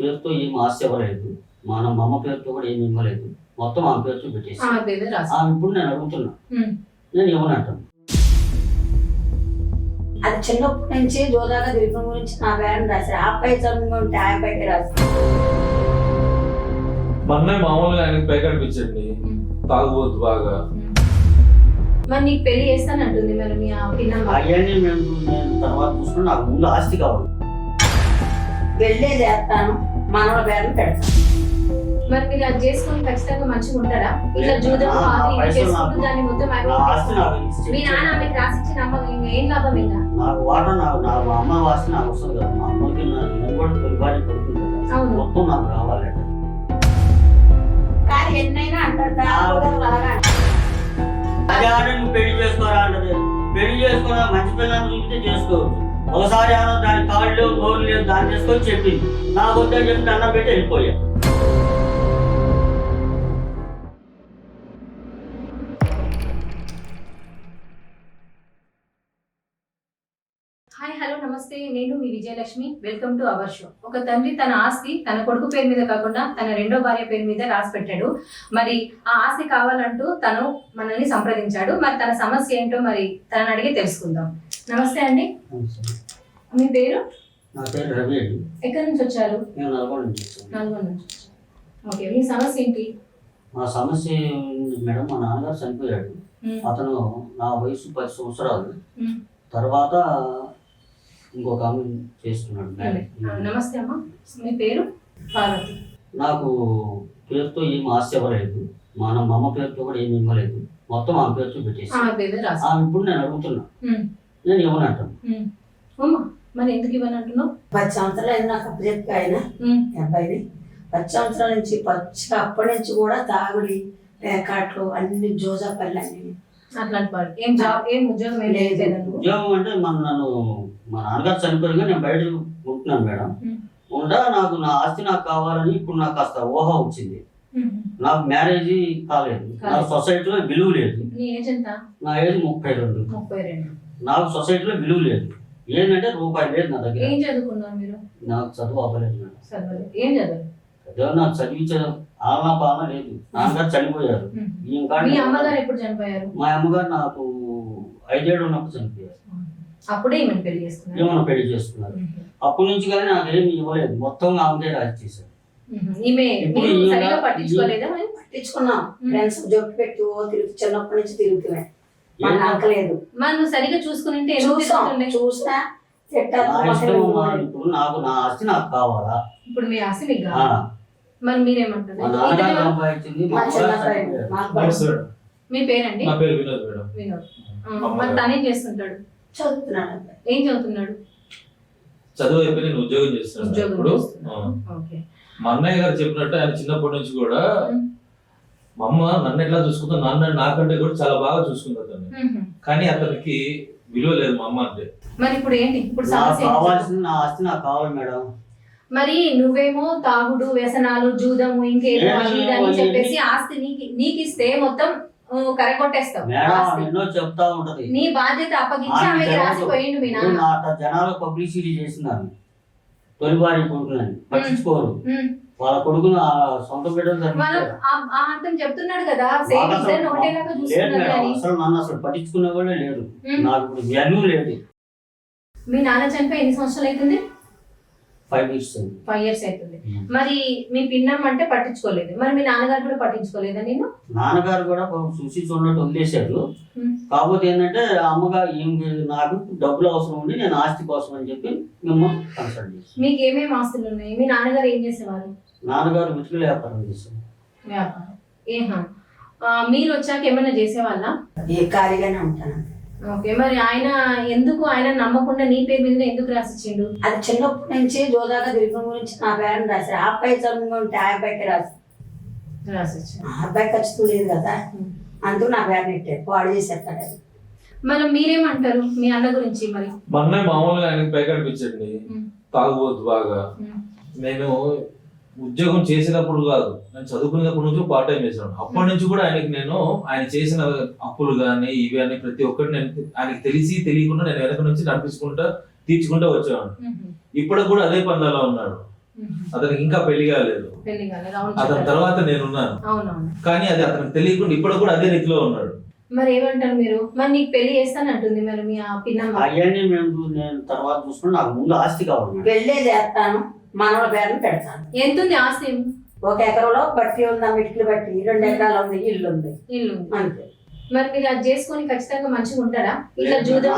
పేరుతో ఏం ఆస్తి ఇవ్వలేదు. మన మా అమ్మ పేరుతో కూడా ఏమి ఇవ్వలేదు. మొత్తం ఆమె పేరుతో పెట్టేసి ఆమె రాసి ఇప్పుడు నేను అడుగుతున్నా. నేను ఇవ్వనంటాను అది చిన్నప్పటి నుంచి జోదాగా దీపం గురించి నా పేరు రాశారు. ఆ అబ్బాయి చదువు ఉంటే ఆ అబ్బాయికి రాశారు. మా అన్నయ్య మామూలుగా ఆయనకి పై కనిపించండి ఉమ్. తాగుబోతు బాగా. మరి నీకు పెళ్ళి చేస్తానంటుంది మరి మీ ఆ పిన్నమ్మ అవన్నీ మేము నేను తర్వాత చూసుకుని నాకు ముందు ఆస్తి కావాలి. వెళ్ళే చేస్తాను. మనవల పేరుని పెడతాను మరి మీరు అది చేసుకొని ఖచ్చితంగా మంచిగా ఉంటారా? ఇట్లా జూదం ఆ, అది ఇది పైసలు చేసుకుంటూ నాకు- దాన్ని మొత్తం ఆస్తి నాకు ఇచ్చి మీ నాన్న ఏం లాభం ఇంకా నాకు వాటర్ నాకు నా మా అమ్మ ఆస్తి నాకు వస్తుంది కదా. మా అమ్మకి నా- నేను కూడా తొలిబారి కొడుతుంది కదా. అవును. మొత్తం నాకు రావాలంటే కానీ ఎన్నైనా అంటారు అదే ఆడ నువ్వు పెళ్ళి చేసుకోరా అంటది. పెళ్ళి చేసుకోరా మంచి పిల్లల్ని చూపితే చేసుకోవచ్చు. ఒకసారి ఏమో దాని కాళ్ళు లేవు నోరు దాన్ని చేసుకొని చెప్పింది. నాకు వద్దని చెప్పి దండం పెట్టి వెళ్ళిపోయా. హాయ్ హలో నమస్తే. నేను మీ Vijayalakshmi. Welcome to our show. ఒక తండ్రి తన ఆస్తి తన కొడుకు పేరు మీద కాకుండా తన రెండో భార్య పేరు మీద రాసి పెట్టాడు. మరి ఆ ఆస్తి కావాలంటూ తను మనల్ని సంప్రదించాడు. మరి తన సమస్య ఏంటో మరి తనని అడిగి తెలుసుకుందాం. నమస్తే అండి. మీ పేరు? నా పేరు రవి అండి ఎక్కడి నుంచి వచ్చారు? నేను నల్గొండ నుంచి వచ్చాను. నల్గొండ నుంచి. ఓకే మీ సమస్య ఏంటి? మా సమస్య మేడం మా నాన్నగారు చనిపోయాడు. అతను నా వయసు పది సంవత్సరాలు. తర్వాత ఇంకొక ఆమె చేస్తున్నాడు నమస్తే అమ్మా. మీ పేరు? పార్వతి. నాకు పేరుతో ఏం ఆస్తి ఇవ్వలేదు. మన మా అమ్మ పేరుతో కూడా ఏమి ఇవ్వలేదు. మొత్తం ఆమె పేరుతో పెట్టేసి ఇప్పుడు నేను అడుగుతున్నా. నేను ఉమ్. అమ్మా మరి ఎందుకు ఇవ్వని అంటున్నావు పది సంవత్సరాలు అయినా నాకు అప్పచెప్పి ఆయన ఉమ్, ఈ అబ్బాయిని. పది సంవత్సరాల నుంచి పచ్చిగా అప్పటి నుంచి కూడా తాగుడి పేకాట్లు అన్ని జోజాపల్లి అన్ని అట్లాంటి వాడు. ఏం జాబ్ ఏం ఉద్యోగం ఏం లేదు. లేదు నువ్వు? ఉద్యోగం అంటే మన నన్ను మా నాన్నగారు చనిపోయాక నేను బయట ఉంటున్నాను మేడం. ఉమ్. ఉండా నాకు నా ఆస్తి నాకు కావాలని ఇప్పుడు నాకు కాస్త ఊహ వచ్చింది. నాకు మ్యారేజ్ కాలేదు. నా. సొసైటీలో విలువ లేదు. నీ ఏజ్ ఎంత? నా ఏజ్ ముప్పై రెండు. ముప్పై రెండు. నాకు సొసైటీలో విలువ లేదు. ఏంటంటే రూపాయి లేదు నా దగ్గర. ఏం చదువుకున్నావు మీరు? నాకు చదువు అవ్వలేదు మేడం. చదవలేదు. ఏం చదవలేదు చదువు నాకు చదివించే ఆలనా పాలన లేదు. నాన్నగారు చనిపోయారు. మీ అమ్మగారు ఎప్పుడు చనిపోయారు? మా అమ్మగారు నాకు ఐదేళ్ళు ఉన్నప్పుడు చనిపోయారు. అప్పుడే ఈమెను పెళ్ళి చేసుకున్నారు? ఏమన్నా పెళ్ళి చేసుకున్నారు. అప్పటి నుంచి కానీ నాకు ఏమి ఇవ్వలేదు. మొత్తం ఆమెకే రాజు చేశారు. పట్టించుకోలేదా? పట్టించుకున్నాం. ఫ్రెండ్స్ జొట్టు పెట్టి తిరుగు. చిన్నప్పటి నుంచి తిరుగుతున్నాయి. మనకు అంకలేదు మరి నువ్వు సరిగా చూసుకుని చూసాం? చూసినా నాకు నా ఆస్తి నాకు కావాలా? ఇప్పుడు మీ ఆస్తి మీకు ఆ, కావాలి మరి మీరేమంటారు మా పేరండి? నా పేరు వినోద్ మేడం. వినోద్. మరి తనేం చేస్తుంటాడు? చదువుతున్నాడు. ఏం చదువుతున్నాడు? చదువు అయిపోయి నేను ఉద్యోగం చేస్తున్నాను ఉద్యోగం ఇప్పుడు. చేస్తున్నాడు. మా అన్నయ్య గారు చెప్పినట్టు ఆయన చిన్నప్పటి నుంచి కూడా. మా అమ్మ నన్ను ఎట్లా చూసుకుందో నాన్న నాకంటే కూడా చాలా బాగా చూసుకుంది ఉహు. కానీ అతనికి విలువ లేదు మా అమ్మ అంటే. మరి ఇప్పుడు ఏంటి? ఇప్పుడు నాకు సమస్య ఏంటి? కావాల్సిన నా ఆస్తి నాకు కావాలి మేడం. మరి నువ్వేమో తాగుడు వ్యసనాలు జూదము ఇంకేదో నేను అది ఇది అని చెప్పేసి ఆస్తి నీకు నీకు ఇస్తే మొత్తం ఆ, కరగొట్టేస్తావు. మేడం ఆస్తి. ఎన్నో చెప్తా ఉంటది. నీ బాధ్యత అప్పగించి ఆమె ఆమెకి జనాలు- రాసిపోయిండు మీ ఇప్పుడు నాన్న. నా అట్లా జనాలు పబ్లిసిటీ చేస్తున్నారు. తొలివారి కొడుకులని. పట్టించుకోరు. ఉమ్. వాళ్ళ కొడుకును ఆ సొంత బిడ్డలు అతను చెప్తున్నాడు కదా సేమ్ అసలు- ఇద్దరు ఒకటేలాగా లేదు చూస్తున్నారు మేడం అని అసలు నన్ను అసలు పట్టించుకునే వాళ్ళే ఉమ్. నాకు ఇప్పుడు వాల్యూ లేదు. మీ నాన్న చనిపోయి ఎన్ని సంవత్సరాలు అవుతుంది ఫైవ్ ఇయర్స్ ఫైవ్ ఇయర్స్ అవుతుంది. మరి మీ పిన్నం అంటే పట్టించుకోలేదు. మరి మీ నాన్నగారు కూడా పట్టించుకోలేదా నేను నాన్నగారు కూడా చూసి చూడనట్టు వదిలేశారు. కాకపోతే ఏంటంటే అమ్మగారు ఏం నాకు డబ్బులు అవసరం ఉండి నేను ఆస్తి కోసం అని చెప్పి మేము కన్సల్ట్ మీకు ఏమేమి ఆస్తులు ఉన్నాయి? మీ నాన్నగారు ఏం చేసేవారు? నాన్నగారు మెతుకులు వ్యాపారం ఆ, మీరు వచ్చాక ఏమైనా చేసేవాళ్ళ? ఏ ఖాళీగానే ఉంటాను. ఓకే మరి ఆయన ఎందుకు ఆయన నమ్మకుండా నీ పేరు మీద ఎందుకు రాసిచ్చిండు? అది చిన్నప్పటి నుంచి జోదాగా దీపం గురించి నా పేరుని రాశారు. ఆ అబ్బాయి చదువు ఉంటే ఆ అబ్బాయికి రాశారు రాసిచ్చాడు ఆ అబ్బాయి ఖచ్చితం లేదు కదా. అందుకు నా పేరు నెట్టారు పాడు చేసేస్తాడు అది. మరి మీరేమంటారు? మీ అన్న గురించి మరి. మా అన్నయ్య మామూలుగా ఆయనకి పై కనిపించండి ఉమ్. తాగుబోతు బాగా. నేను ఉద్యోగం చేసినప్పుడు కాదు. నేను చదువుకునేటప్పటి నుంచి పార్ట్ టైం చేశాను అప్పటి నుంచి కూడా ఆయనకి నేను ఆయన చేసిన అప్పులు కానీ ఇవి అని ప్రతి ఒక్కటి నేను ఆయనకి తెలిసి తెలియకుండా నేను వెనక నుంచి నడిపించుకుంటా తీర్చుకుంటా వచ్చేవాడు ఉహు. ఇప్పుడు కూడా అదే పందాలో ఉన్నాడు. అతనికి ఇంకా పెళ్ళి కాలేదు. అతని. తర్వాత నేనున్నాను. కానీ అది అతనికి తెలియకుండా ఇప్పుడు కూడా అదే రీతిలో ఉన్నాడు. మరి ఏమంటారు మీరు? మరి నీకు పెళ్ళి చేస్తానంటుంది మరి మీ ఆ పిన్నమ్మ. అవన్నీ మేము నేను తర్వాత చూసుకుని నాకు ముందు ఆస్తి కావాలి. పెళ్ళే చేస్తాను. మనవల పేరుని పెడతాను. ఎంత ఉంది ఆస్తి? ఒక ఎకరంలో బట్టి ఉందా మిటికలు బట్టి రెండు ఎకరాలు ఉంది ఇల్లు ఉంది. ఇల్లు ఉంది అంతే. మరి మీరు అది చేసుకొని ఖచ్చితంగా మంచిగా ఉంటారా? ఇట్లా జూదం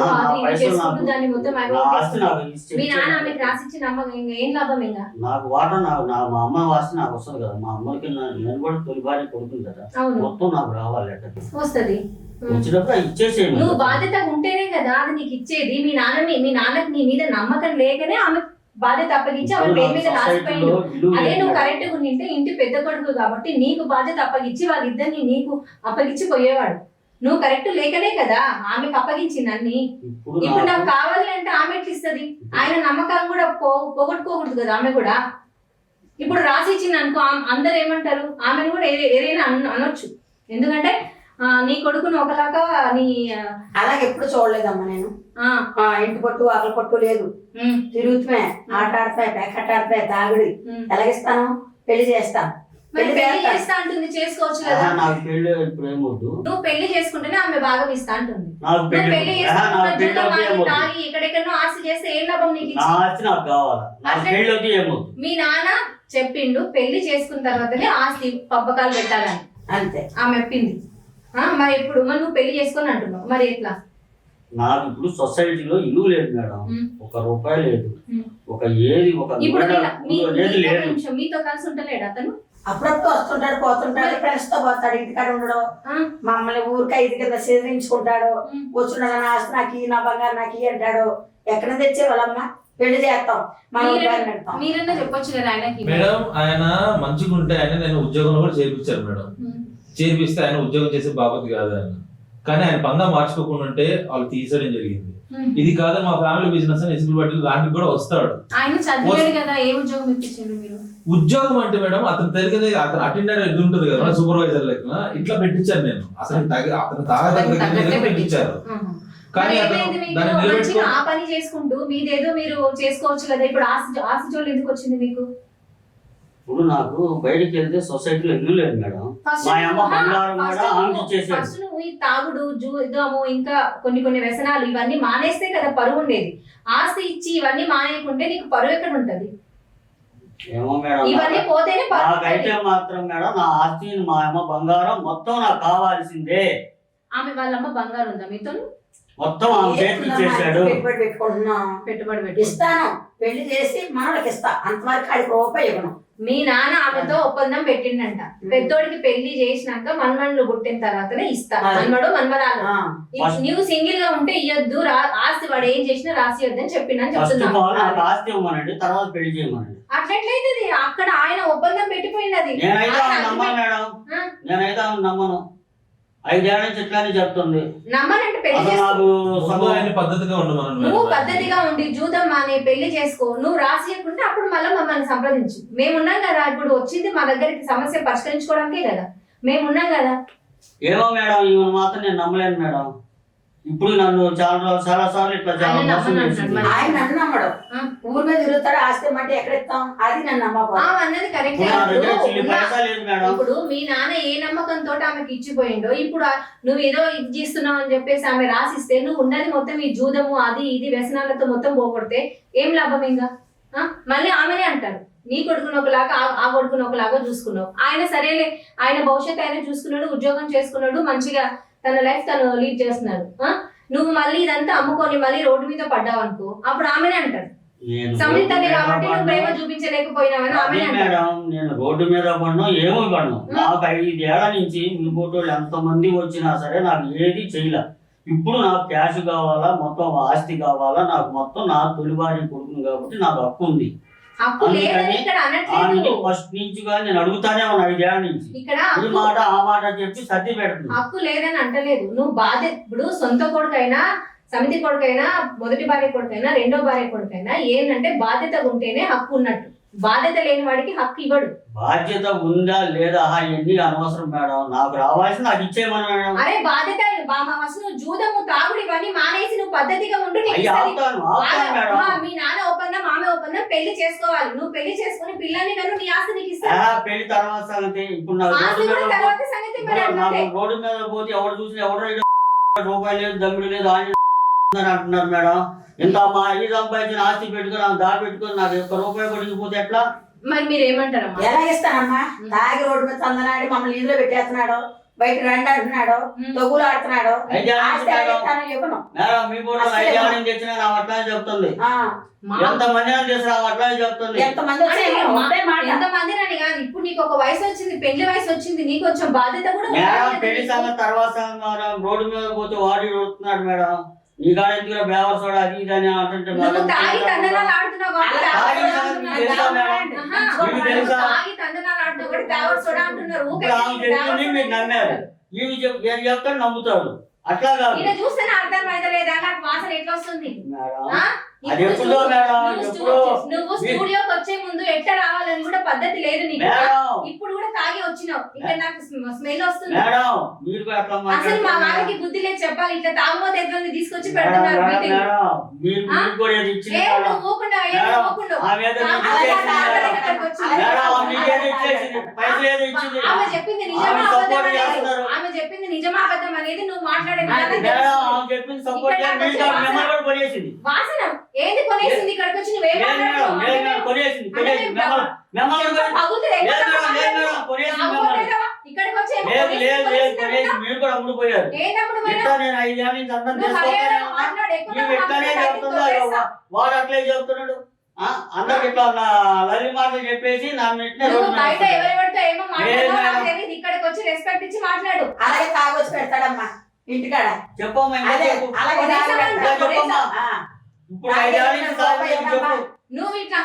చేసుకుంటూ దాన్ని మొత్తం నాకు ఇచ్చి- మీ నాన్న ఆమెకు రాసిచ్చి నమ్మకం ఇంకా ఏం లాభం ఇంకా? నాకు వాటా నాకు నా మా అమ్మ వాస్తి నాకు వస్తుంది కదా. మా అమ్మకి నా- నేను కూడా తొలి భార్య కొడుకుంది కదా. అవును. మొత్తం నాకు రావాలి వస్తది. వచ్చినప్పుడు అది ఇచ్చేసేయండి. నువ్వు బాధ్యత ఉంటేనే కదా అది నీకు ఇచ్చేది. మీ నాన్న మీ- మీ నాన్నకి నీ మీద నమ్మకం లేకనే ఆమె బాధ్యత అప్పగించి ఆమె పేరు మీద రాసిపోయిండు. అదే నువ్వు కరెక్ట్గా ఉంటే ఇంటి పెద్ద కొడుకు కాబట్టి నీకు బాధ్యత అప్పగించి వాళ్ళిద్దరిని నీకు అప్పగించి పోయేవాడు. నువ్వు కరెక్ట్ లేకనే కదా ఆమెకు అప్పగించింది అన్ని. ఇప్పుడు నాకు కావాలి అంటే ఆమె ఎట్లా ఇస్తుంది? ఆయన నమ్మకం కూడా పో పోగొట్టుకోకూడదు కదా ఆమె కూడా. ఇప్పుడు రాసి ఇచ్చింది అనుకో అందరు ఏమంటారు? ఆమెను కూడా ఏదైనా అన- అనొచ్చు. ఎందుకంటే నీ కొడుకును ఒకలాగా నీ అలాగే ఎప్పుడు చూడలేదమ్మా నేను. ఇంటి పట్టు ఆకలి పట్టు లేదు. తిరుగుతుమే ఆట ఆడతాయి పేకట్ట ఆడతాయి తాగుడి. ఎలాగిస్తాను? పెళ్ళి చేస్తాను పెళ్ళి చేస్తా. అంటుంది చేసుకోవచ్చు కదా? నాకు నువ్వు పెళ్ళి చేసుకుంటేనే ఆమె భాగం ఇస్తా అంటుంది. నాకు పెళ్ళి తాగి ఎక్కడెక్కడో ఆస్తి చేస్తే ఏం లాభం నీకు కావాలా? పెళ్ళి ఏమొద్దు మీ నాన్న చెప్పిండు పెళ్ళి చేసుకున్న తర్వాతనే ఆస్తి పంపకాలు పెట్టాలని. అంతే. ఆమె చెప్పింది. మరి ఇప్పుడు మరి నువ్వు పెళ్ళి చేసుకొని అంటున్నావు. మరి ఎట్లా? నాకు ఇప్పుడు సొసైటీలో ఇల్లు లేదు మేడం. ఒక రూపాయి లేదు. ఒక ఏది ఒక నిమిషం, మీతో కలిసి ఉంటలేడు అతను? అప్పుడప్పుడు వస్తుంటాడు పోతుంటాడు ఫ్రెండ్స్తో పోతాడు ఇంటికాడ ఉండడు. మమ్మల్ని ఊరికి ఐదు కింద సేదరించుకుంటాడు. కూర్చున్నాడు నా ఆస్తి నాకు ఈ నా బంగారు నాకు ఈ అంటాడు. ఎక్కడ తెచ్చే వాళ్ళమ్మ పెళ్ళి చేస్తాం. మీరన్నా చెప్పొచ్చు కదా ఆయనకి మేడం ఆయన మంచిగా ఉంటే ఆయన నేను ఉద్యోగంలో కూడా చేర్పించాను మేడం. చేర్పిస్తే ఆయన ఉద్యోగం చేసే బాపతి కాదు ఆయన. కానీ ఆయన పందా మార్చుకోకుండా ఉంటే వాళ్ళు తీసేయడం జరిగింది. ఇది కాదు మా ఫ్యామిలీ బిజినెస్ అని ఎసుగులు బట్టి దానికి కూడా వస్తాడు. ఉద్యోగం అంటే మేడం అతను తెలియదు అతను అటెండర్ ఇది ఉంటుంది కదా సూపర్వైజర్ లెక్క. ఇట్లా పెట్టించాను నేను. తగ్గ అతను తాగడం అతనికి తగ్గట్టే దగ్గర పెట్టించారు. కానీ ఆ పని చేసుకుంటూ మీదేదో మీరు చేసుకోవచ్చు కదా ఇప్పుడు ఆస్తి జోలు ఎందుకు వచ్చింది మీకు? ఇప్పుడు నాకు బయటికి వెళ్తే సొసైటీలో ఇల్లు లేదు మేడం మా అమ్మ బంగారం కూడా ఆమె నువ్వు- ఇచ్చేసాడు. ఫస్ట్ నువ్వు ఈ తాగుడు జూదము ఇంకా కొన్ని కొన్ని వ్యసనాలు ఇవన్నీ మానేస్తే కదా పరువు ఉండేది ఆస్తి ఇచ్చి ఇవన్నీ మానేయకుంటే నీకు పరువు ఎక్కడ ఉంటది ఏమో మేడం ఇవన్నీ పోతేనే పరువు నాకైతే. మాత్రం మేడం నా ఆస్తి మా అమ్మ బంగారం మొత్తం నాకు కావాల్సిందే ఆమె వాళ్ళమ్మ బంగారు ఉందా మీతో మొత్తం ఆమె పెట్టుబడి పెట్టుకుంటున్నాం. పెట్టుబడి పెట్టి ఇస్తాను. పెళ్ళి చేసి మనవలకి ఇస్తా. అంతవరకు ఆడికి రూపాయి ఇవ్వను. మీ నాన్న ఆమెతో ఒప్పందం పెట్టిండంట. పెద్దోడికి పెళ్ళి చేసినాక మన్మన్లు పుట్టిన తర్వాతనే ఇస్తా. మన్మడు మన్మరాలు. నువ్వు సింగిల్గా ఉంటే ఇయ్యొద్దు రా- ఆస్తి వాడు ఏం చేసినా ఫస్ట్ ఆఫ్ చెప్తున్నా. అట్లెట్లయితది? అక్కడ ఆయన ఒప్పందం పెట్టిపోయింది అది. నేనైతే నమ్మను. ఐదేళ్ళ చెప్తుంది. నమ్మనంటే పెళ్ళి చేసుకో పద్ధతిగా ఉండమని నువ్వు. పద్ధతిగా ఉండి జూదం మానే పెళ్ళి చేసుకో. నువ్వు రాసియకుంటే అప్పుడు మళ్ళీ మమ్మల్ని సంప్రదించు. మేమున్నాం కదా ఇప్పుడు వచ్చింది మా దగ్గరికి సమస్య పరిష్కరించుకోవడానికే కదా. మేమున్నాం కదా. ఏమో మేడం ఈమెను మాత్రం నేను నమ్మలేను మేడం. ఇప్పుడు నన్ను చాలా చాలా సార్లు ఇట్లా చాలా ఆయన మోసం నమ్మను చేసింది. అంటాడు. ఆయన నన్ను నమ్మడు ఆ. ఊరి మీద తిరుగుతాడు ఆస్తి మట్టి ఎక్కడ ఇస్తాం అది నన్ను ఆ నమ్మకం అన్నది కరెక్టే ఇప్పుడు నా దగ్గర ఇప్పుడు చిల్లి ఉన్న- పైసా లేదు మేడం ఇప్పుడు మీ నాన్న ఏ నమ్మకంతో ఆమెకి ఇచ్చిపోయిండో ఇప్పుడు ఆ- నువ్వు ఏదో ఇది చేస్తున్నావు అని చెప్పేసి ఆమె రాసిస్తే నువ్వు ఉన్నది మొత్తం ఈ జూదము అది ఇది వ్యసనాలతో మొత్తం పోగొడితే ఏం లాభం ఇంకా ఆ? మళ్ళీ ఆమెనే అంటారు నీ కొడుకుని ఒకలాగా ఆ- ఆ కొడుకుని ఒకలాగా చూసుకున్నావు ఆయన సరేలే ఆయన భవిష్యత్తు ఆయన చూసుకున్నాడు ఉద్యోగం చేసుకున్నాడు మంచిగా తన లైఫ్ తను లీడ్ చేస్తున్నాడు? నువ్వు మళ్ళీ ఇదంతా అమ్ముకొని మళ్ళీ రోడ్డు మీద పడ్డావు అనుకో అప్పుడు ఆమెనే అంటారు కాబట్టి నువ్వు ప్రేమ. చూపించలేకపోయినావని ఆమెనే అంటారు మేడం నేను రోడ్డు మీద పడను ఏమో పడను. నాకు ఐదేళ్ళ నుంచి మీ ఫోటోలు ఎంత మంది వచ్చినా సరే నాకు ఏది చేయలే. ఇప్పుడు నాకు క్యాష్ కావాలా మొత్తం ఆస్తి కావాలా నాకు మొత్తం నా తొలివారి కొడుకును కాబట్టి నాకు హక్కు ఉంది. ఫస్ట్ నుంచి కానీ నేను అడుగుతానే ఉన్నా ఐదేళ్ళ నుంచి. ఇక్కడ ఈ హక్కు మాట ఆ మాట చెప్పి సర్ది పెడుతుంది. హక్కు లేదని అంటలేదు. నువ్వు బాధ్య ఇప్పుడు సొంత కొడుకైనా సమితి కొడుకైనా మొదటి భార్య కొడుకైనా రెండో భార్య కొడుకైనా ఏంటంటే బాధ్యత ఉంటేనే హక్కు ఉన్నట్టు. బాధ్యత లేని వాడికి హక్కు ఇవ్వడు. బాధ్యత ఉందా లేదా? అవన్నీ అనవసరం మేడం. నాకు రావాల్సింది నాకు ఇచ్చేయమని మేడం. అరే బాధ్యత బా- మా అసలు నువ్వు జూదము తాగుడు ఇవన్నీ మానేసి నువ్వు పద్ధతిగా ఉండు నీకు అయ్యి ఇస్తది. ఆపుతాను ఆపుతాను వాళ్ళ- మేడం. ఆ, మీ నాన్న ఒప్పందం ఆమె ఒప్పందం పెళ్ళి చేసుకోవాలి. నువ్వు పెళ్ళి చేసుకుని పిల్లల్ని కను నీ ఆస్తి నీకు ఆ, ఇస్తాను పెళ్ళి తర్వాత సంగతి. ఇప్పుడు నాకు ఆస్తి రోడ్డు కూడా మీద తర్వాత సంగతి మరి ఇప్పుడు నాకు అన్నట్టే. రోడ్డు మీద పోతే ఎవరు చూసినా ఎవరు రూపాయలు లేదు దమ్ముడు లేదు అంటున్నారు మేడం. ఇంత మా ఈ సంపాదించిన ఆస్తి పెట్టుకుని దారి పెట్టుకుని నాకు ఒక్క రూపాయి కొడిగిపోతే ఎట్లా? మరి మీరు ఏమంటారమ్మా ఎలా ఇస్తానమ్మా? తాగి రోడ్డు మీద చందనాడి మమ్మల్ని ఇదిలో పెట్టేస్తున్నాడు బయట రండి అంటున్నాడు. తొగులు ఆడుతున్నాడు. చెప్తుంది. ఎంత మంది చెప్తుంది. అని కాదు. ఇప్పుడు నీకు ఒక వయసు వచ్చింది పెళ్ళి వయసు వచ్చింది నీకు కొంచెం బాధ్యత కూడా పెళ్ళి సంగతి తర్వాత రోడ్డు మీద పోతే వాడి మేడం. ఈ కాడ ఎందుకు బేవర్ సోడా అది ఇది అని అంటుంటే నువ్వు తాగి తందనాలు ఆడుతున్నావు కాబట్టి తాగి ఆడుతున్నావు తెలుసా? తాగి తందనాలు ఆడుతున్నావు కాబట్టి సోడా అంటున్నారు. మీరు నమ్మారు ఏం అట్లా కాదు. చూస్తేనే అర్థం లేదా నాకు వాసన ఎట్లా వస్తుంది? అది ఎప్పుడో మేడం, నువ్వు ఎప్పుడో. స్టూ- నువ్వు స్టూడియోకి వచ్చే ముందు ఎట్లా రావాలని కూడా పద్ధతి లేదు నీకు. ఇప్పుడు కూడా తాగి వచ్చినావు. ఇక్కడ నాకు స్మెల్ వస్తుంది. మేడం మీరు అసలు మా. వాళ్ళకి బుద్ధి లేదు చెప్పాలి. ఇట్లా తాగుబోతే ఎట్లా తీసుకొచ్చి పెడుతున్నారు ఆమె చెప్పింది నిజమా ఆమె చెప్పింది నిజమా అబద్ధం అనేది నువ్వు మాట్లాడే వాసన. ఏది కొనేసింది? ఇక్కడికి వచ్చి నువ్వేం మాట్లాడుతున్నావు? లేదు లేదు మీరు కూడా? ఎట్లా నేను నుంచి అందరం నువ్వు ఎట్లానే కొట్టేస్తా. వాడు అట్లే చెప్తున్నాడు. ఆ, అందరికి ఇట్లా నా లలి మాటలు చెప్పేసి. నాకు తెలియదు ఇక్కడికి వచ్చి రెస్పెక్ట్ ఇచ్చి మాట్లాడు. అలాగే తాగొచ్చి పెడతాడమ్మా ఇంటికాడ. చెప్పమ్మా. చెప్పమ్మా. ఆ, ఇప్పుడు నువ్వు ఇట్లా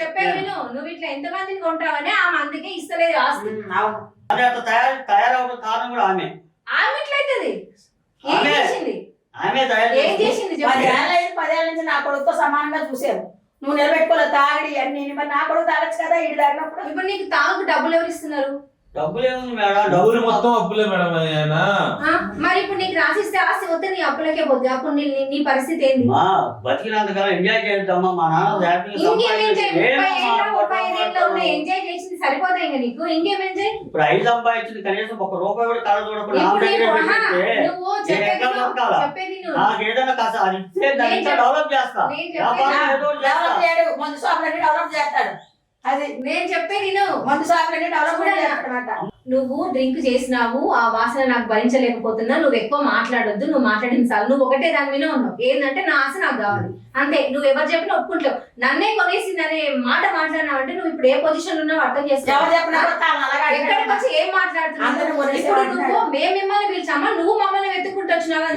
చెప్పేది విను. నువ్వు ఇట్లా ఎంత మందిని కొంటావని ఆమె అందుకే ఇస్తలేదు ఆస్తి. తయారవడం కారణం కూడా ఆమె. ఏం ఆమె. చేసింది? ఏం పదేళ్ళ నుంచి నా కొడుకుతో సమానంగా చూసావు నువ్వు నిలబెట్టుకోలేదు తాగడి అన్ని మరి నా కొడుకు తాగొచ్చు కదా ఇటు తాగినప్పుడు? ఇప్పుడు నీకు తాగు డబ్బులు ఎవరు ఇస్తున్నారు? డబ్బులు ఏముంది మేడం? డబ్బులు మొత్తం అప్పులే మేడం ఆయన. ఆ? మరి ఇప్పుడు నీకు రాసిస్తే ఆస్తి వస్తే నీ అప్పులకే పోతుంది అప్పుడు నీ నీ- పరిస్థితి ఏంది? మా బతికినంతకాలం ఎంజాయ్ చేద్దామా? మా నాన్న హ్యాపీగా ఎంజాయ్ చేసింది సరిపోతాయి ఇంకా నీకు? ఇంకేం ఎంజాయ్ ఇప్పుడు ఐదు సంపాదించింది కనీసం ఒక రూపాయి కూడా చూడకుండా నీకు, ఏదైనా కాస్త అది ఇస్తే డెవలప్ చేస్తా. డెవలప్ చేస్తాడు. అది నేను చెప్పేది నువ్వు మందు షాపులన్నీ డెవలప్ చూడన్నా. నువ్వు డ్రింక్ చేసినావు ఆ వాసన నాకు భరించలేకపోతున్నా నువ్వు ఎక్కువ మాట్లాడొద్దు నువ్వు మాట్లాడిన చాలు. నువ్వు ఒకటే దాని మీద ఉన్నావు. ఏంటంటే నా ఆశ నాకు కావాలి. అంతే నువ్వు ఎవరు చెప్పినా ఒప్పుకుంటావు. నన్నే కొనేసింది అనే మాట మాట్లాడినావు అంటే నువ్వు ఇప్పుడు ఏ పొజిషన్ ఉన్నావు అర్థం ఎక్కడికి. వచ్చి ఏం మాట్లాడుతున్నావు? ఇప్పుడు అంటున్నాడు. నువ్వు మేము మిమ్మల్ని పిలిచామా? నువ్వు మమ్మల్ని వెతుక్కుంటూ వచ్చినావా?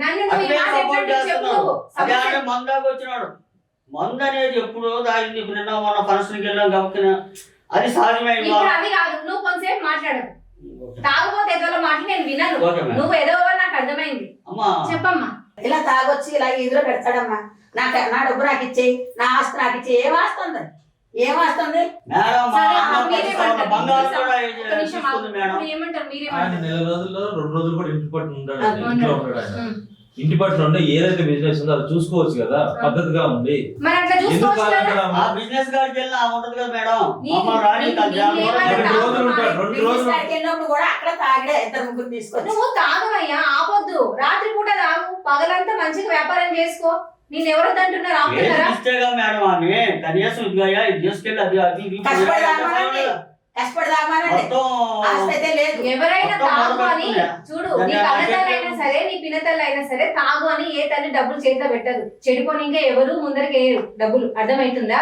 నన్ను నువ్వు మందు అనేది ఎప్పుడు తాగింది ఇప్పుడు నిన్న మన ఫంక్షన్కి వెళ్ళాం కాబట్టి అది సహజమే ఇప్పుడు అది కాదు నువ్వు కొంతసేపు మాట్లాడు తాగుబోతే ఏదో మాటలు నేను వినను. Okay madam. నువ్వు ఏదో నాకు అర్థమైంది. అమ్మా. చెప్పమ్మా. ఇలా తాగొచ్చి ఇలా ఇదిలో పెడతాడమ్మా. నాకు నా డబ్బు నాకు ఇచ్చేయి. నా ఆస్తి నాకు ఇచ్చేయి. ఏం వస్తుంది ఏం వస్తుంది మేడం మా సరే, అమ్మ మీరే పది సంవత్సరాల మాట్లాడండి. బంగారం కూడా ఒక నిమిషం ఆగు. తీసుకుంది మేడం? ఇప్పుడు ఏమంటారు? ఆయన మీరేమంటారు నెల రోజుల్లో రెండు రోజులు కూడా ఇంటి పట్టు ఉంటాడు. ఇంట్లో ఆయన. ఇంటి పట్టు ఉంటే ఏదైతే బిజినెస్ ఉందో అది చూసుకోవచ్చు కదా పద్ధతిగా ఉంది మరి అట్లా ఎందుకు చూసుకోవచ్చు కదా. కాదంటారా ఆ బిజినెస్ గారికి వెళ్ళి ఆ ఉంటది కదా మేడం జాగ్రత్త. రెండు రోజులు ఉంటాడు రెండు రోజులు వెళ్ళినప్పుడు కూడా అక్కడ తాగడే ఇద్దరు ముగ్గురు తీసుకొచ్చి నువ్వు తాగవయ్యా ఆపొద్దు. రాత్రి పూట తాగు. పగలంతా మంచిగా వ్యాపారం చేసుకో. నేను ఎవరు అంటున్నారు ఏది ఆపుతున్నారా ఇస్తేగా మేడం ఆమె? కనీసం ఇదిగా ఇది తీసుకెళ్ళి అది అది ఇది కష్టపడి తాగమనండి. కష్టపడి తాగమానండి ఆస్తి లేదు. ఎవరైనా తాగు అని. చూడు నీ కన్నతల్లైనా. సరే నీ పినతల్లైనా సరే తాగు అని ఏ తల్లి డబ్బులు చేతిలో పెట్టదు. చెడిపోని ఇంకా ఎవరు ముందరికి వేయరు డబ్బులు. అర్థమవుతుందా?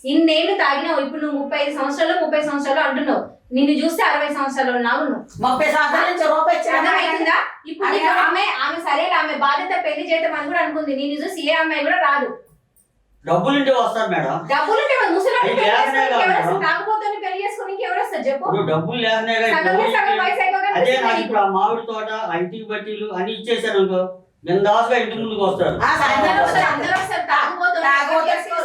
ఇన్నేళ్ళు తాగినావు ఇప్పుడు నువ్వు ముప్పై ఐదు సంవత్సరాలు ముప్పై సంవత్సరాలు అంటున్నావు. నిన్ను చూస్తే అరవై సంవత్సరాలు ఉన్నావు నువ్వు ముప్పై సంవత్సరాల నుంచి రూపాయి ఇచ్చిన అర్థమవుతుందా? ఇప్పుడు నీకు. ఆమె ఆమె సరే ఆమె బాధ్యత పెళ్ళి చేయటం అని కూడా అనుకుంది. నేను చూసి ఏ అమ్మాయి కూడా రాదు. డబ్బులు ఇంటే వస్తారు మేడం పెళ్ళి చేసుకొని. ఎవరు వస్తారు? చెప్పు డబ్బులు లేకనే అదే నాకు ఇప్పుడు ఆ మామిడి తోట ఆ ఇంటికి బట్టీలు అన్ని ఇచ్చేసాను అనుకో బిందాసుగా ఇంటి ముందుకు వస్తాడు ఆ, సాయంత్రం అందరూ వస్తారు. అందరూ తాగుబోతులు.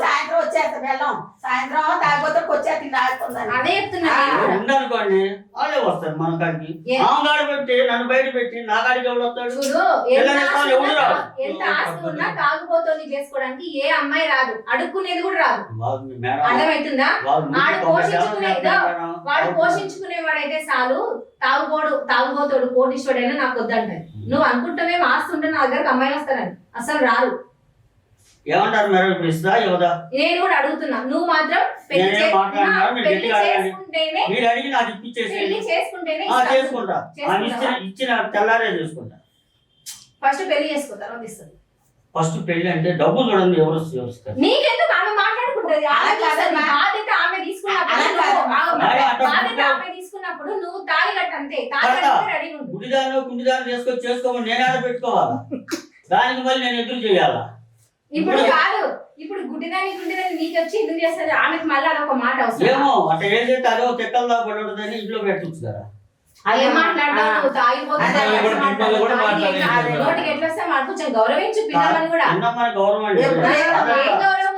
సాయంత్రం సాయంత్రం తాగోతలకి వచ్చేస్తుంది తాగుతుందని అదే చెప్తున్నా ఆ. నేను కూడా. ఉందనుకోండి వాళ్ళే వస్తారు మన కాడికి ఏ- ఆమె పెట్టి నన్ను బయట పెట్టి నా కాడికి ఎవడు వస్తాడు చూడు ఎంత పిల్లలు ఆస్తి ఇస్తాను, ఎవడు ఉన్నా రాడు. ఎంత ఆస్తి ఉన్నా తాగుబోతోని చేసుకోవడానికి ఏ అమ్మాయి రాదు అడుక్కునేది కూడా రాదు వాళ్ళు మీ మేడం అర్థమవుతుందా వాళ్ళు ముందు ఆడు తొంభై పోషించుకునే- మేడం. వాడు పోషించుకునేవాడైతే చాలు తాగుబోడు తాగుబోతోడు కోటీశ్వడైనా నాకు వద్దంటారు నువ్వు అనుకుంటావేమో ఆస్తి ఉంటే నా దగ్గరకు అమ్మాయిలు వస్తారని. అసలు రారు. ఏమంటారు మేడం? ఇప్పుడు ఇస్తా ఇవ్వదా నేను కూడా అడుగుతున్నా. నువ్వు మాత్రం పెళ్ళి నేనేం చే- మాట్లాడినా నా మీరు పెళ్ళి గట్టిగా అడగండి. చేసుకుంటేనే మీరు అడిగి నాకు ఇప్పించేసి పెళ్ళి చేసుకుంటేనే ఆ, ఇస్తాను. చేసుకుంటా. ఆమె ఇచ్చిన ఇచ్చిన తెల్లారే చేసుకుంటా. ఫస్ట్ పెళ్ళి చేసుకో తర్వాత ఇస్తుంది ఫస్ట్ పెళ్ళి అంటే డబ్బు చూడండి ఎవరు నీకెందుకు ఆమె మాట్లాడుకుంటది? ఆమె అలా. బాధ్యత తీసుకున్నప్పుడు అలా నువ్వు- బాధ్యత ఆమె తీసుకున్నప్పుడు నువ్వు కట్టు అంతే. కట్టితే రెడీ ఉండు. గుండిదాన్ని చేసుకొని చేసుకోమని నేను ఆడ పెట్టుకోవాలా? దానికి మళ్ళీ నేను ఎదురు చేయాలా? ఇప్పుడు ఇప్పుడు- కాదు ఇప్పుడు గుడ్డిదాని గుడ్డిదాని నీకు వచ్చి ఎందుకు చేస్తుంది? ఆమెకి మళ్ళీ అదొక మాట అవసరం. ఏమో అట్లా ఏం చేస్తే అదో తెక్కల్లా పడి ఉంటుందని ఇంట్లో పెట్టచ్చు కదా. ఏం మాట్లాడతావు. నోటికి ఎట్లా వస్తే మాకు కొంచెం గౌరవించు పిల్లలని కూడా. గౌరవం?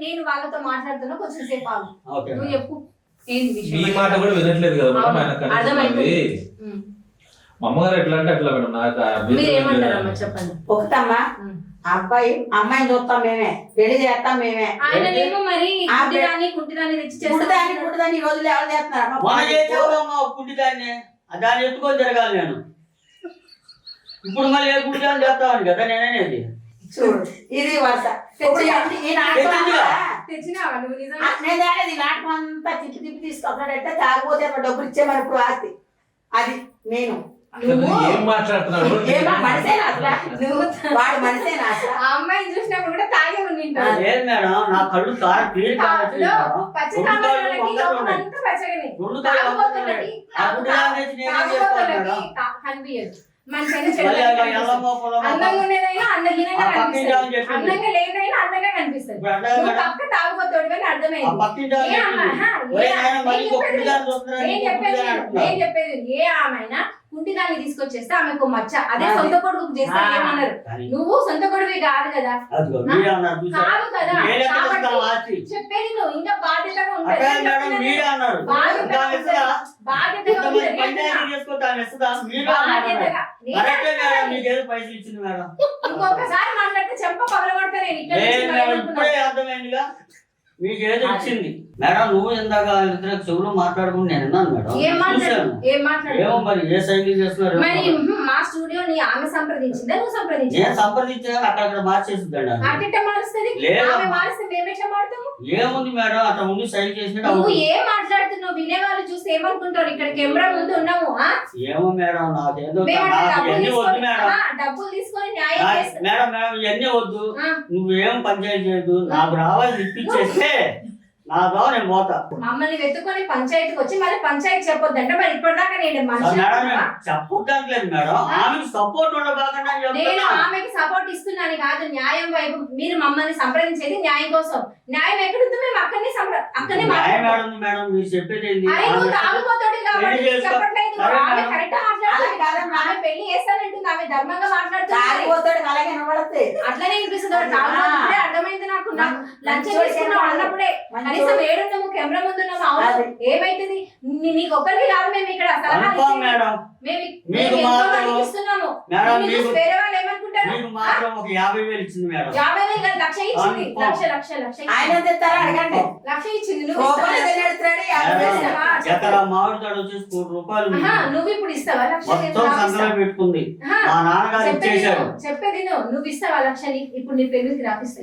నేను వాళ్ళతో మాట్లాడుతున్నా కొంచెం సేపు నువ్వు చెప్పు. మీ మాట కూడా వినట్లేదు కదా మేడం ఆయన. కనిపిస్తుంది. మా అమ్మగారు ఎట్లా అంటే అట్లా మేడం నాకు. చెప్పండి. ఒకటమ్మా. అబ్బాయి అమ్మాయిని చూస్తాం మేమే. పెళ్ళి చేస్తాం మేమే. ఆయననేమో మరి గుడ్డిదాన్ని కుంటిదాన్ని తెచ్చి గుడిదాన్ని చేస్తాను గుడిదాన్ని ఈ రోజులు ఎవరు చేస్తున్నారు? మన చేసేవాళ్ళమ్మా గుడి దాన్ని ఎత్తుకొని తిరగాలి నేను. ఇప్పుడు మళ్ళీ ఏ గుడి దాన్ని చేస్తామని కదా నేనేది చూడు ఇది వరుస. ఈ- నాటకం నేను నాటకం అంతా తిప్పి తిప్పి తీసుకొస్తాడంటే తాగిపోతే డబ్బులు ఇచ్చేమని ఇప్పుడు ఆస్తి. అది నేను. ఏం మాట్లాడుతున్నాడు? వాడు అసలు? ఆ అమ్మాయిని చూసినప్పుడు కూడా తాగే ఉండింటావు లేదు మేడం? నా కళ్ళు కారు క్లియర్ కావచ్చు పచ్చి పచ్చగానే కనిపించదు అందంగా ఉండేదైనా అందహీనంగా కనిపిస్తుంది. ఆమె. అందంగా లేదైనా అందంగా కనిపిస్తుంది. నువ్వు అని ఆ అర్థమైంది ఆమె ఏ నేను చెప్పేది? ఏ ఆమెనా? కుంటి దాన్ని తీసుకొచ్చేస్తే ఆమెకు మచ్చ. అదే. సొంత కొడుకు చేస్తే. ఏమన్నారు? నువ్వు సొంత కొడుకు కాదు కదా? కాదు కదా. చెప్పేది నువ్వు. ఇంకా బాధ్యతగా ఉంటుంది ఇంకొకసారి మాట్లాడితే చెంప పగలగొడతా నేను ఇక్కడ మీకు ఏదో ఇచ్చింది మేడం నువ్వు ఇందాక ఇద్దరు చెవులు మాట్లాడుకుని నేను విన్నాను మేడం. ఏం మాట్లాడు చూశాను. ఏం మాట్లాడు? ఏమో మరి ఏ సైకిల్ చేస్తున్నారు మరి మా స్టూడియోని ఆమె సంప్రదించిందా నువ్వు నేను సంప్రదించిందా సంప్రదించాను అక్కడ మార్చేస్తుందండి ఆమె. అట్ట మారుస్తుంది? లేదమ్మా. ఆమె మారిస్తే మేము ఎట్లా మారుతాము? ఏముంది మేడం అట్లా ఉండి సైకిల్ చేసినట్టు నువ్వు అవుతుంది. ఏం మాట్లాడుతున్నావు? వినేవాళ్ళు చూసి ఏమనుకుంటారు? ఇక్కడ కెమెరా ముందు ఉన్నాము ఆ? ఏమో మేడం నాకేదో మేము అట్లా నాకు డబ్బులు ఇవన్నీ వద్దు తీసుకొని మేడం. ఆ, డబ్బులు తీసుకొని న్యాయం నాకు- చేస్తా మేడం మేడం ఇవన్నీ వద్దు. ఆ. నువ్వేం పంచాయతీ చేయదు నాకు రావాలి ఇప్పించేస్తే qué? నా ద్వారా నేను పోతా. మమ్మల్ని వెతుకొని పంచాయతీకి వచ్చి మళ్ళీ పంచాయతీ చెప్పొద్దంటే మరి ఇప్పటిదాకా నేను మేడం నేను చెప్పొద్దట్లేదు మేడం. ఆమెకు సపోర్ట్ ఉండబాకుండా నేను ఆమెకి సపోర్ట్ ఇస్తున్నాను కాదు న్యాయం వైపు మీరు మమ్మల్ని సంప్రదించేది న్యాయం కోసం. న్యాయం ఎక్కడుందో? మేము అక్కడనే సంప్ర అక్కడనే న్యాయం మాట్లాడతాం మేడం మేడం? మీరు చెప్పేది ఏంది? అరే నువ్వు ఆమె- తాగుపోతాడు కాబట్టి పెళ్ళి చేసుకో. చెప్పట్లేదు. సరే ఆమె మేడం. కరెక్ట్ అలా మాట్లాడుతుంది కాదమ్మా. ఆమె పెళ్ళి చేస్తానంటుంది. ఆమె ధర్మంగా మాట్లాడుతుంది. అలాగే అట్లనే వాడు తాగుబోతుంటే అర్థమైంది నాకు. నాకు లంచ్ అన్నప్పుడే. కనీసం ఏడున్నాము కెమెరా ముందు ఉన్నాము. ఏమైతుంది? నీకు ఒక్కరికి కాదు మేము ఇక్కడ సలహా. మేడం. మేము వేరే వాళ్ళు మీకు మాత్రం ఒక యాభై వేలు ఇచ్చింది మేడం యాభై వేలు కాదు, లక్ష ఇచ్చింది. లక్ష లక్ష లక్ష ఆయన ఇచ్చింది. తెస్తారా అడగండి లక్ష ఇచ్చింది నువ్వు కోపం ఇస్తావా? ఎడుతున్నాడు యాభై వేలు మేడం, ఇస్తావా? ఎకరా మామిడి తోట వచ్చేసి కోటి రూపాయలు ఉంది. ఆహా, నువ్వు ఇప్పుడు ఇస్తావా లక్ష నేను మొత్తం నాకు సంతలో ఇస్తా. పెట్టుకుంది ఆహా, మా నాన్నగారు చెప్పేది ఇచ్చేశారు నువ్వు, చెప్పేది నువ్వు నువ్వు ఇస్తావా లక్ష నీకు ఇప్పుడు నీ పెళ్ళికి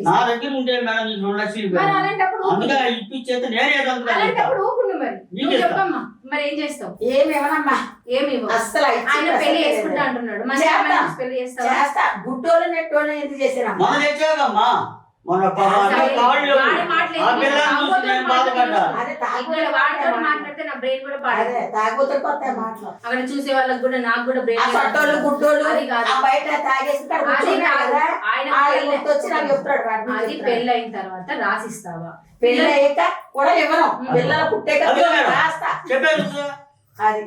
నా దగ్గర ఉంటే మేడం నీకు రెండు లక్షలు మరి ఇవ్వాలి. అలాంటప్పుడు అందుకే ఇప్పించేస్తే నేనే ఏదంతా అలాంటప్పుడు ఊపుండు మరి నీకు నువ్వు ఇస్తా. చెప్పమ్మా మరి ఏం చేస్తావు? ఏమి ఇవ్వనమ్మా. ఏమి. అస్సలు ఆయన పెళ్ళి చేసుకుంటా అంటున్నాడు. పెళ్ళి చేస్తావా? చేస్తా. గుడ్డోళ్ళు నెట్టోళ్ళు ఎందుకు చేసినా మన తెచ్చాకమ్మా మన అక్కడ చూసే వాళ్ళకి కూడా నాకు కూడా ఆ బ్రెయిన్. ఆ బయట తాగేసి ఆయన గుర్తొచ్చి నాకు చెప్తాడు వాడి అది. పెళ్ళి అయిన తర్వాత రాసిస్తావా పెళ్ళి అయ్యాక కూడా ఇవ్వను. పిల్లలు పుట్టాక. రాస్తా? అది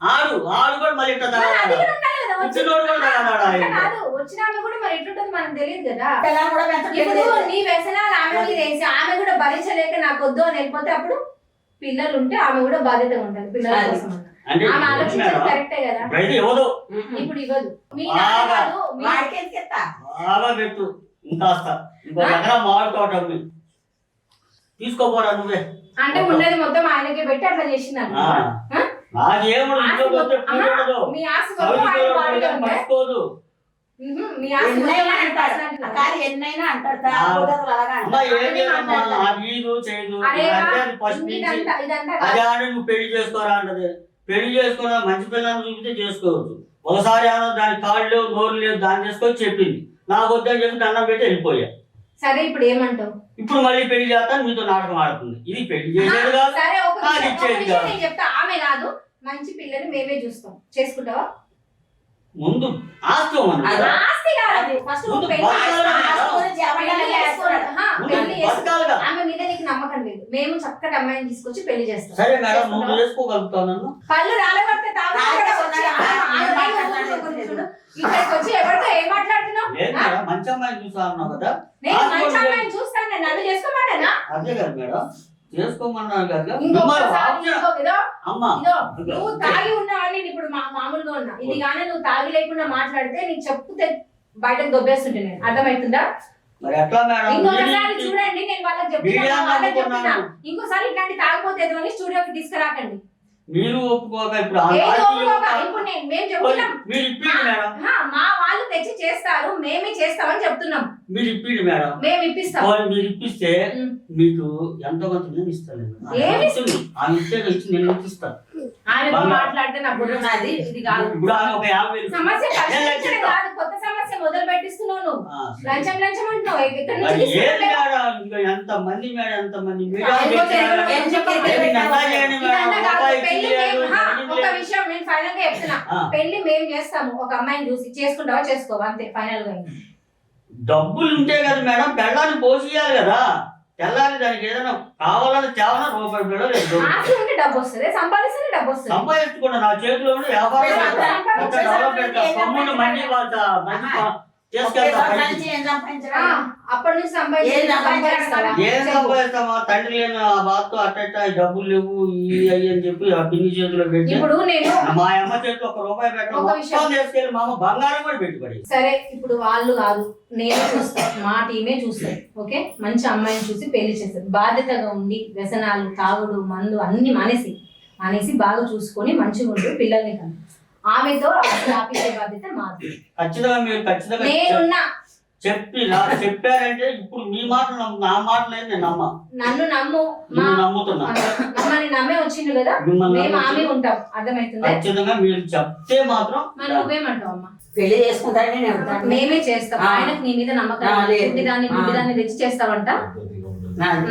ఆడు ఆడు కూడా మళ్ళీ మరి? కూడా వచ్చి- ఎట్లుంటుంది మనకు తెలియదు కదా ఇప్పుడు. నీ వ్యసనాలు ఆమె మీద వేసి ఆమె కూడా భరించలేక నాకు వద్దు అని వెళ్ళిపోతే అప్పుడు పిల్లలు ఉంటే ఆమె కూడా బాధ్యతగా ఉంటుంది పిల్లల. కోసం ఆమె ఆలోచించేది మేడం, కరెక్టే కదా. ఇప్పుడు ఇవ్వదు మీ. నాన్న కాదు, ఇంకాస్త ఇంకో ఎకరా మామిడి తోట ఉంది తీసుకోపోరా నువ్వే. అంటే ఉన్నది మొత్తం ఆయనకే పెట్టి అట్లా చేసింది ఆ. నాకేముండదు ఇంట్లో పోతే కూడదు మీ ఆస్తి సౌది మొత్తం ఆయన పిల్లలు వాడిగా పడితే ఉంటే? పట్టుకోదు మ్హూ, మీ ఆస్తి మొత్తం ఎన్నైనా ఆయన అంటాడు personality కాదు. కానీ ఎన్నైనా అంటాడు తాగుబోతులు అలాగా అమ్మా అంటాడు. ఏం లేదమ్మా అది వీలు చేయదు అరే అంటే వా, అది ఫస్ట్ నుంచి ఇదంతా ఇదంతా అదే కాదు. ఆడ నువ్వు పెళ్ళి చేసుకోరా అంటది. పెళ్ళి చేసుకున్నా మంచి పిల్లల్ని చూపితే చేసుకోవచ్చు. ఒకసారి దాని కాళ్ళు లేవు నోరు లేవు దాన్ని చేసుకొని చెప్పింది. నాకు వద్దని చెప్పి దండం పెట్టి వెళ్ళిపోయా. సరే ఇప్పుడు ఏమంటావు? ఇప్పుడు మళ్ళీ పెళ్ళి చేస్తాను మీతో నాటకం ఆడుతుంది. ఇది పెళ్ళి చేసేది కాదు. సరే ఒక కాదు, విషయం- ఒక ఇచ్చేది విషయం కాదు. నేను చెప్తా. ఆమె కాదు మంచి పిల్లని మేమే చూస్తాం. చేసుకుంటావా? ముందు ఆస్తి. ఆస్తి కాదు ఫస్ట్ ముందు ఆమె మీద నీకు నమ్మకం లేదు. మేము చక్కటి అమ్మాయిని తీసుకొచ్చి పెళ్ళి చేస్తాం. సరే మేడం రాలగొడితే. ఇక్కడికి వచ్చి ఎవరితో ఏం మాట్లాడుతున్నావు? లేదు మేడం మంచి అమ్మాయిని చూసా అన్నావు కదా. నేను ఆస్తి మంచి ఉంది. అమ్మాయిని చూస్తాను. నేను నన్ను చేసుకోమన్నా అదే కదా మేడం. నువ్వు తాగి ఉన్నావని నేను ఇప్పుడు మా- మామూలుగా ఉన్నా. ఇది కానీ నువ్వు తాగి లేకుండా మాట్లాడితే నీకు చెప్పుతే బయటకు దొబ్బేస్తుంటే నేను. అర్థమవుతుందా? ఇంకొకసారి చూడండి నేను వాళ్ళకి చెప్తున్నా. ఇంకోసారి ఇట్లాంటి తాగిపోతే స్టూడియోకి తీసుకురాకండి. మీరు ఒప్పుకోక ఇప్పుడు మీరు మేడం. మా వాళ్ళు తెచ్చి చేస్తారు మేమే చేస్తామని చెప్తున్నాం. మీరు ఇప్పిండి మేడం. మేము ఇప్పిస్తాం. మీరు ఇప్పిస్తే. మీకు ఎంత కొంత నేను ఇస్తాను? ఆమె ఇస్తే ఇచ్చి నేను ఇప్పిస్తాను. మాట్లాడితే నాకు ఉన్నది ఇది కాదు. ఇప్పుడు ఆమె ఒక యాభై వేలు సమస్య. కాదు కొత్త సమస్య మొదలు పెట్టిస్తున్నావు నువ్వు. ఆ, సరే. లంచం లంచం అంటున్నావు. ఎక్కడి నుంచి ఎంత మంది మేడం? ఎంత మంది నేను ఫైనల్గా చెప్తున్నా పెళ్ళి మేము చేస్తాము. ఒక అమ్మాయిని చూసి చేసుకుంటావా చేసుకోవా? అంతే ఫైనల్గా. డబ్బులు ఉంటే కదా మేడం పెళ్ళాన్ని పోసియాలి కదా. తెల్లారి దానికి ఏదైనా కావాలని తేవాలని రూపాయి బిళ్ళ లేదు. డబ్బు వస్తుంది సంపాదిస్తేనే డబ్బు వస్తుంది. సంపాదించుకున్న నా చేతిలో వ్యాపారం వాళ్ళ మంచి అప్పటి నుంచి. సంపాదిస్తామా తండ్రి లేని ఆ బాధతో అట్ట డబ్బులు లేవు ఈ అయ్యి అని చెప్పి ఆ పిన్ని చేతిలో పెట్టి ఇప్పుడు నేను మా అమ్మ చేతిలో ఒక రూపాయి మా అమ్మ బంగారం కూడా పెట్టుబడి. సరే ఇప్పుడు వాళ్ళు కాదు. నేనే చూస్తాను మా టీమే చూస్తాను ఓకే? మంచి అమ్మాయిని చూసి పెళ్ళి చేస్తారు బాధ్యతగా ఉండి వ్యసనాలు తాగుడు మందు అన్ని మానేసి మానేసి బాగా చూసుకొని మంచిగా ఉండి పిల్లల్ని కను. ఆమెతో ఆపించే బాధ్యత మాది. ఖచ్చితంగా మీరు ఖచ్చితంగా చెప్- నేనున్నా. చెప్పి చెప్పారంటే ఇప్పుడు మీ మాట నమ్ము- నా నేను నమ్మ? నన్ను నమ్ము. నమ్ముతున్నా. మమ్మల్ని నమ్మే వచ్చిండు కదా? మిమ్మల్ని మేము ఆమె. ఉంటాం. అర్థమవుతుందా? ఖచ్చితంగా మీరు చెప్తే మాత్రం మరి నువ్వేమంటావు అమ్మా? పెళ్ళి చెప్తాను. మేమే చేస్తాం. ఆయనకు నీ మీద నమ్మకం. గుడ్డిదాన్ని ఆ. గుడ్డిదాన్ని తెచ్చి.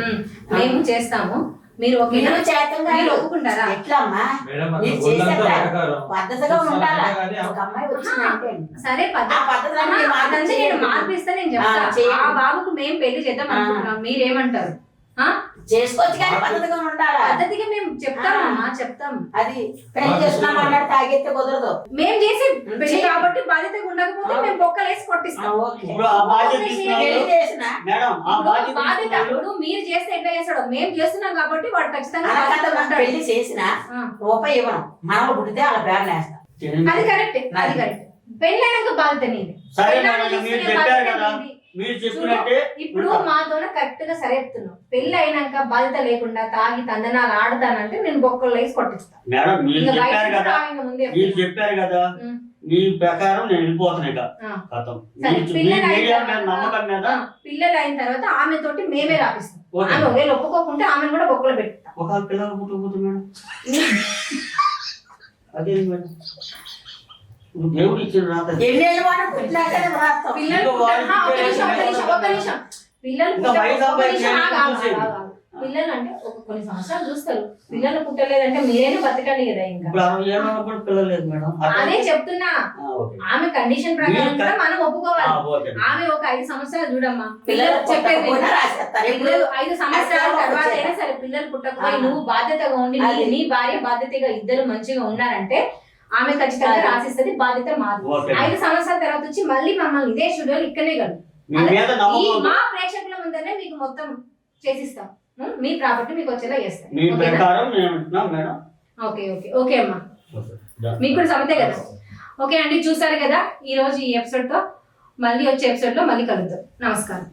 ఉమ్, మేము చేస్తాము. మీరు ఒక మీరు చేతం మీరు. ఒప్పుకుంటారా ఎట్లా అమ్మా మేడం అక్కడ మీరు? వెటకారం. పద్ధతిగా ఉండాలా ఒక అమ్మాయి వచ్చిందంటే సరే పద్ధతి నేను. మార్పిస్తే నేను చెప్తా ఆ, బాబుకు మేము పెళ్ళి చేద్దాం. అనుకుంటున్నాం మీరేమంటారు ఆ? చేసుకోవచ్చు కానీ పద్ధతిగా ఉండాలా పద్ధతిగా మేము చెప్తామమ్మా చెప్తాం అది పెళ్ళి చేసుకున్నాం అన్నాడు తాగెత్తే కుదరదు మేము చేసి పెళ్ళి. కాబట్టి బాధ్యత ఉండకపోతే. మేము బొక్కలేసి ఆ, కొట్టిస్తాం బాధ్యత ఇప్పుడు మీరు చేస్తే ఎట్లా చేస్తాడో? మేము చేస్తున్నాం కాబట్టి వాడు ఖచ్చితంగా అలా. పెళ్ళి చేసిన. రూపాయి ఇవ్వను. మనలు పుడితే వాళ్ళ పేరు వేస్తాం. అది కరెక్ట్ అది కరెక్ట్. పెళ్ళైనాక బాధ్యత నీది. ఇప్పుడు మాతోన కరెక్ట్గా సరే చెప్తున్నావు పెళ్ళి అయినాక బాధ్యత లేకుండా తాగి తందనాలు ఆడతానంటే నేను బొక్కలు వేసి కొట్టిస్తాను చెప్పారు కదా మీ ప్రకారం నేను వెళ్ళిపోతున్నా ఇక. పిల్లలు అయిన మీడియా మీద తర్వాత- నమ్మకం మీద ఆ, పిల్లలు అయిన తర్వాత ఆమె తోటి మేమే రాపిస్తాం. ఆమె ఒకవేళ ఒప్పుకోకుంటే ఆమెను కూడా బొక్కలు పెడతాం ఒక పిల్లలు అదే మేడం. ఇప్పుడు దేవుడు ఇచ్చిన రాత పిల్లలు పిల్లలు అంటే ఒక కొన్ని సంవత్సరాలు చూస్తారు పిల్లలు పుట్టలేదంటే మీరైనా బతకాలి కదా ఇంకా అదే చెప్తున్నా ఆ, ఓకే. ఆమె కండిషన్ ప్రకారం కూడా మనం ఒప్పుకోవాలి. ఆమె ఒక ఐదు సంవత్సరాలు చూడమ్మా పిల్లలు చెప్పేది పిల్లలు ఐదు సంవత్సరాల తర్వాత. అయినా సరే పిల్లలు పుట్టకపోయి. నువ్వు బాధ్యతగా ఉండి నీ- భార్య బాధ్యతగా ఇద్దరు మంచిగా ఉన్నారంటే ఆమె ఖచ్చితంగా. రాసిస్తుంది బాధ్యత మాది. ఐదు సంవత్సరాల తర్వాత వచ్చి మళ్ళీ మమ్మల్ని ఇదే స్టూడియోలు ఇక్కడనే కాదు మీ ప్రేక్షకుల ముందరనే మీకు మొత్తం చేసిస్తాం? మీ ప్రాపర్టీ మీకు వచ్చేలా చేస్తాం మీ ఓకేనా? ప్రకారం మేము ఉంటున్నాం మేడం. ఓకే ఓకే ఓకే అమ్మా. మీకు కూడా సమతే కదా? ఓకే అండి చూసారు కదా? ఈ రోజు ఈ ఎపిసోడ్తో మళ్ళీ వచ్చే ఎపిసోడ్లో మళ్ళీ కలుద్దాం. నమస్కారం.